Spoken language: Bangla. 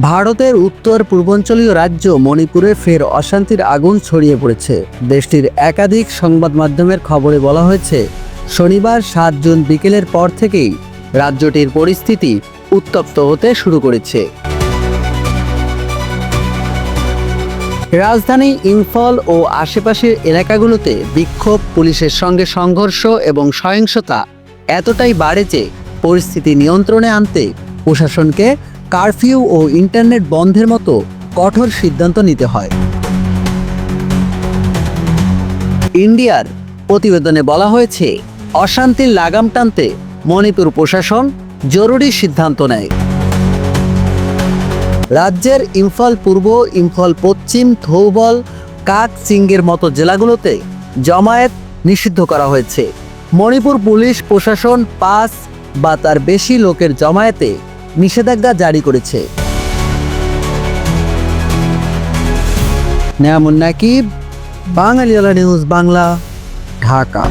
ভারতের উত্তর পূর্বাঞ্চলীয় রাজ্য মণিপুরে ফের অশান্তির আগুন ছড়িয়ে পড়েছে। দেশটির একাধিক সংবাদ মাধ্যমের খবরে বলা হয়েছে, শনিবার সাত জুন বিকেলের পর থেকেই রাজ্যটির পরিস্থিতি উত্তপ্ত হতে শুরু করেছে। রাজধানী ইম্ফল ও আশেপাশের এলাকাগুলোতে বিক্ষোভ, পুলিশের সঙ্গে সংঘর্ষ এবং সহিংসতা এতটাই বাড়ে যে পরিস্থিতি নিয়ন্ত্রণে আনতে প্রশাসনকে কারফিউ ও ইন্টারনেট বন্ধের মতো কঠোর সিদ্ধান্ত নিতে হয়। ইন্ডিয়ার প্রতিবেদনে বলা হয়েছে, অশান্তির লাগাম টানতে মণিপুর প্রশাসন জরুরি সিদ্ধান্ত নেয়। রাজ্যের ইম্ফল পূর্ব, ইম্ফল পশ্চিম, থৌবল কাকচিংয়ের মতো জেলাগুলোতে জমায়েত নিষিদ্ধ করা হয়েছে। মণিপুর পুলিশ প্রশাসন পাঁচ বা তার বেশি লোকের জমায়েতে নিষেধাজ্ঞা জারি করেছে। নাকিব বাঙালি নিউজ বাংলা ঢাকা।